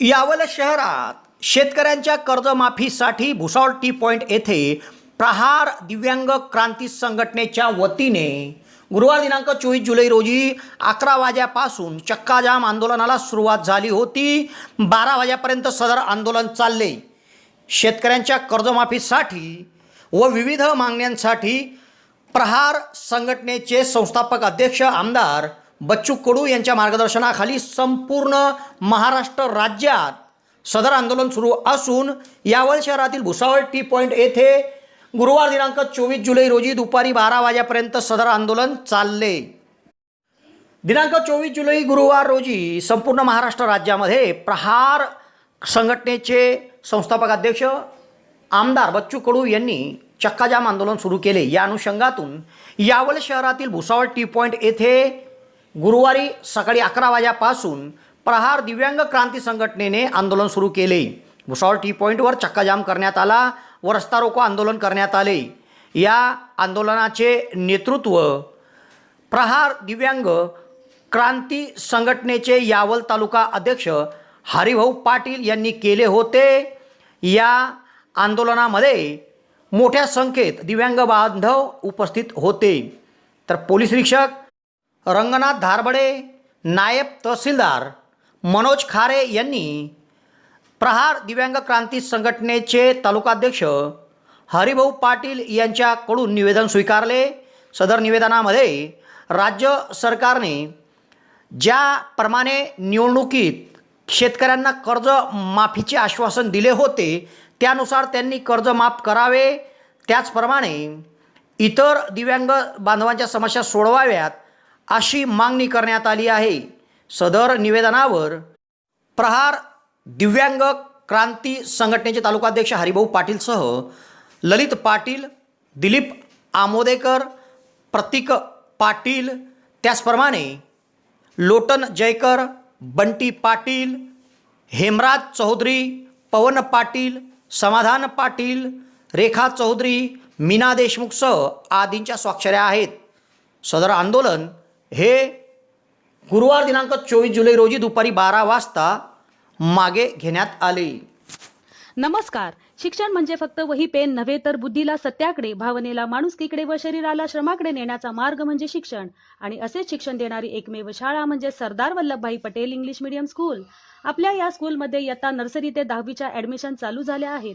यावल शहरात शेतकऱ्यांच्या कर्जमाफीसाठी भुसावळ टी पॉईंट येथे प्रहार दिव्यांग क्रांती संघटनेच्या वतीने गुरुवार दिनांक चोवीस जुलै रोजी अकरा वाजेपासून चक्काजाम आंदोलनाला सुरुवात झाली होती. बारा वाजेपर्यंत सदर आंदोलन चालले. शेतकऱ्यांच्या कर्जमाफीसाठी व विविध मागण्यांसाठी प्रहार संघटनेचे संस्थापक अध्यक्ष आमदार बच्चू कडू यांच्या मार्गदर्शनाखाली संपूर्ण महाराष्ट्र राज्यात सदर आंदोलन सुरू असून यावल शहरातील भुसावळ टी पॉईंट येथे गुरुवार दिनांक चोवीस जुलै रोजी दुपारी बारा वाजेपर्यंत सदर आंदोलन चालले. दिनांक चोवीस जुलै गुरुवार रोजी संपूर्ण महाराष्ट्र राज्यामध्ये प्रहार संघटनेचे संस्थापक अध्यक्ष आमदार बच्चू कडू यांनी चक्काजाम आंदोलन सुरू केले. या अनुषंगातून यावल शहरातील भुसावळ टी पॉईंट येथे गुरुवारी सकाळी अकरा वाजेपासून प्रहार दिव्यांग क्रांती संघटनेने आंदोलन सुरू केले. भुसावळ टी पॉईंटवर चक्काजाम करण्यात आला. व रस्ता रोको आंदोलन करण्यात आले. या आंदोलनाचे नेतृत्व प्रहार दिव्यांग क्रांती संघटनेचे यावल तालुका अध्यक्ष हरिभाऊ पाटील यांनी केले होते. या आंदोलनामध्ये मोठ्या संख्येत दिव्यांग बांधव उपस्थित होते. तर पोलीस निरीक्षक रंगनाथ धारबडे नायब तहसीलदार मनोज खारे यांनी प्रहार दिव्यांग क्रांती संघटनेचे तालुकाध्यक्ष हरिभाऊ पाटील यांच्याकडून निवेदन स्वीकारले. सदर निवेदनामध्ये राज्य सरकारने ज्याप्रमाणे निवडणुकीत शेतकऱ्यांना कर्ज माफीचे आश्वासन दिले होते त्यानुसार त्यांनी कर्ज माफ करावे. त्याचप्रमाणे इतर दिव्यांग बांधवांच्या समस्या सोडवाव्यात. अशी मागणी करण्यात आली आहे. सदर निवेदनावर प्रहार दिव्यांग क्रांती संघटनेचे तालुकाध्यक्ष हरिभाऊ पाटीलसह ललित पाटील दिलीप आमोदेकर प्रतीक पाटील त्याचप्रमाणे लोटन जयकर बंटी पाटील हेमराज चौधरी पवन पाटील समाधान पाटील रेखा चौधरी मीना देशमुखसह आदींच्या स्वाक्षऱ्या आहेत. सदर आंदोलन हे गुरुवार दिनांक चोवीस जुलै रोजी दुपारी बारा वाजता मागे घेण्यात आले. नमस्कार. शिक्षण म्हणजे फक्त वही पेन नव्हे तर बुद्धीला सत्याकडे भावनेला माणुसकीकडे व शरीराला श्रमाकडे नेण्याचा मार्ग म्हणजे शिक्षण. आणि असेच शिक्षण देणारी एकमेव शाळा म्हणजे Sardar Vallabhbhai Patel English medium school. आपल्या या स्कूलमध्ये इयत्ता नर्सरी ते दहावीच्या ऍडमिशन चालू झाल्या आहेत.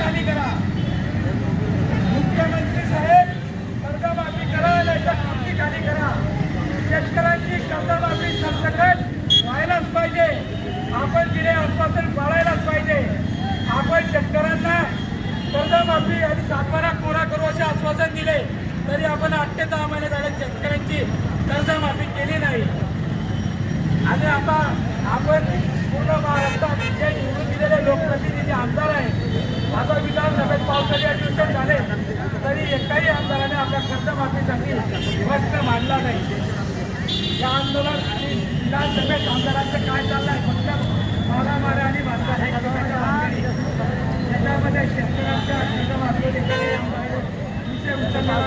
खाली करा. मुख्यमंत्री साहेब कर्जमाफी करा नाहीतर खुर्ची खाली करा. शेतकऱ्यांची कर्जमाफी सरसकट व्हायलाच पाहिजे. आपण तिने आश्वासन पाळायलाच पाहिजे. आपण शेतकऱ्यांना कर्जमाफी आणि सातबारा कोरा करू असे आश्वासन दिले तरी आपण आठ ते दहा महिने झाले शेतकऱ्यांची कर्जमाफी केली नाही. आणि आता आपण पूर्ण महाराष्ट्रात जे निवडून दिलेले लोकप्रतिनिधी आमदार आहेत आता विधानसभेत पावसाळी अधिवेशन झाले तरी एकाही आमदाराने आपल्या कर्जमाफीसाठी प्रश्न मांडला नाही. या आंदोलन आणि विधानसभेत आमदारांचं काय चाललंय फक्त मारामाऱ्या आणि भांडणाच्या त्याच्यामध्ये शेतकऱ्यांच्या कर्जमाफी देखील विषय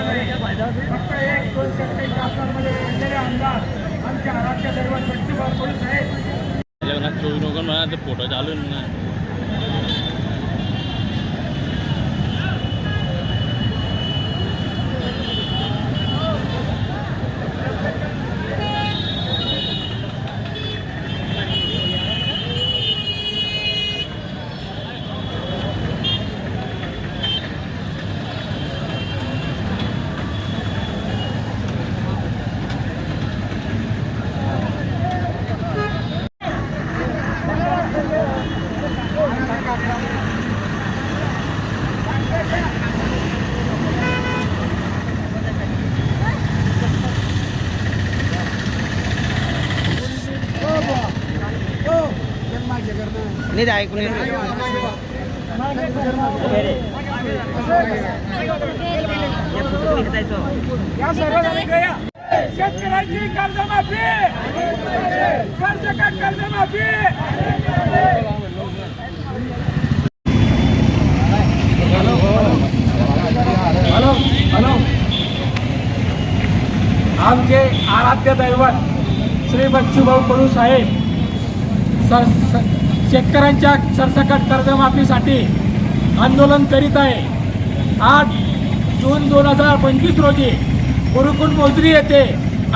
नाही. फक्त एक दोन शेतकरी शासनामध्ये पडलेले आमदार आमच्या आराध्य दैवत बच्चूभाऊ कडू साहेब जगन्नाथ चोवीस नोकर म्हणा ते फोटो चालू नाही ते ऐकून शेतकऱ्यांची कर्जमाफी! कर्जकाट कर्जमाफी! Hello hello. आमचे आराध्य दैवत श्री बच्चूभाऊ कडू साहेब सर स- शेतकऱ्यांच्या सरसकट कर्जमाफीसाठी आंदोलन करीत आहे. आठ जून दोन हजार पंचवीस रोजी गुरुकुल मोजरी येथे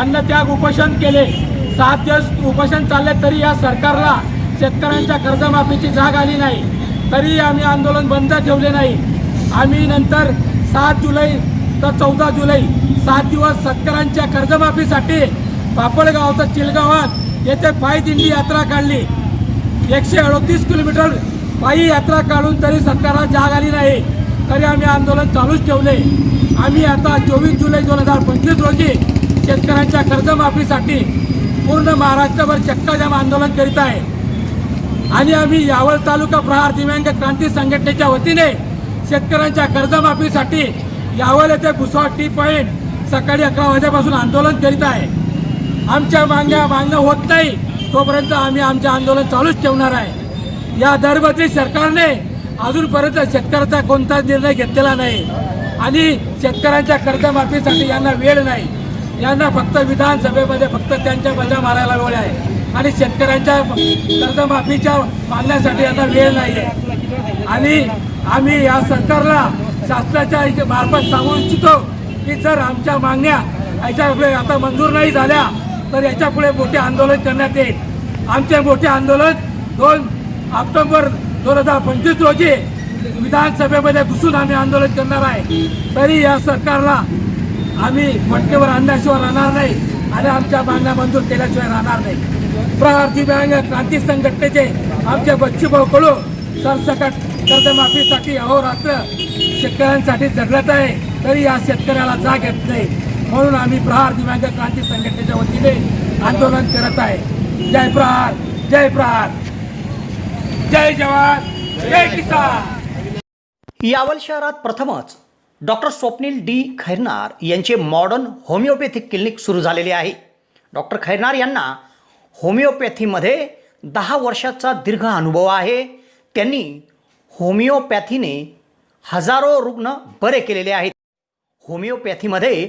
अन्नत्याग उपोषण केले. सात दिवस उपोषण चालले तरी या सरकारला शेतकऱ्यांच्या कर्जमाफीची जाग आली नाही. तरी आम्ही आंदोलन बंद ठेवले नाही. आम्ही नंतर सात जुलै तर चौदा जुलै सात दिवस शेतकऱ्यांच्या कर्जमाफीसाठी पापडगाव तर चिलगावात येथे पायदिंडी यात्रा काढली. एकशे अडतीस किलोमीटर पायी यात्रा काढून तरी सरकारला जाग आली नाही. तरी आम्ही आंदोलन चालूच ठेवले. आम्ही आता चोवीस जुलै दोन हजार पंचवीस रोजी शेतकऱ्यांच्या कर्जमाफीसाठी पूर्ण महाराष्ट्रभर चक्काजाम आंदोलन करीत आहे. आणि आम्ही यावल तालुका प्रहार दिव्यांग क्रांती संघटनेच्या वतीने शेतकऱ्यांच्या कर्जमाफीसाठी यावल येथे भुसवा टी पॉईंट सकाळी अकरा वाजेपासून आंदोलन करीत आहे. आमच्या मागण्या मागणं होत नाही. तोपर्यंत आम्ही आमचे आंदोलन चालूच ठेवणार आहे. या दरबदली सरकारने अजूनपर्यंत शेतकऱ्याचा कोणताच निर्णय घेतलेला नाही. आणि शेतकऱ्यांच्या कर्जमाफीसाठी यांना वेळ नाही. यांना फक्त विधानसभेमध्ये फक्त त्यांच्या बजा मारायला वेळ आहे. आणि शेतकऱ्यांच्या कर्जमाफीच्या मागण्यासाठी यांना वेळ नाही आहे आणि आम्ही या सरकारला शासनाच्या मार्फत सांगू इच्छितो की जर आमच्या मागण्या याच्या आता मंजूर नाही झाल्या. तर याच्यापुढे मोठे आंदोलन करण्यात येईल. आमचे मोठे आंदोलन दोन ऑक्टोबर दोन हजार पंचवीस रोजी विधानसभेमध्ये घुसून आम्ही आंदोलन करणार आहे. तरी या सरकारला आम्ही फटकेवर आणण्याशिवाय राहणार नाही आणि आमच्या मागण्या मंजूर केल्याशिवाय राहणार नाही. प्रहार दिव्यांग क्रांती संघटनेचे आमचे बच्चूभाऊ कडू सरसकट कर्जमाफीसाठी अहोरात्र शेतकऱ्यांसाठी झगडत आहे. तरी या शेतकऱ्याला जाग येत नाही. म्हणून आम्ही प्रहार दिव्यांग क्रांती संघटनेच्या वतीने आंदोलन करत आहे. जय प्रहार जय प्रहार. जय जवान जय किसान. यावल शहरात प्रथमच डॉक्टर स्वप्नील डी. खैरनार यांचे मॉडर्न होमिओपॅथिक क्लिनिक सुरू झालेले आहे. डॉक्टर खैरनार यांना होमिओपॅथीमध्ये दहा वर्षाचा दीर्घ अनुभव आहे. त्यांनी होमिओपॅथीने हजारो रुग्ण बरे केलेले आहेत. होमिओपॅथीमध्ये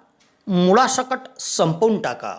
मुळासकट संपवून टाका.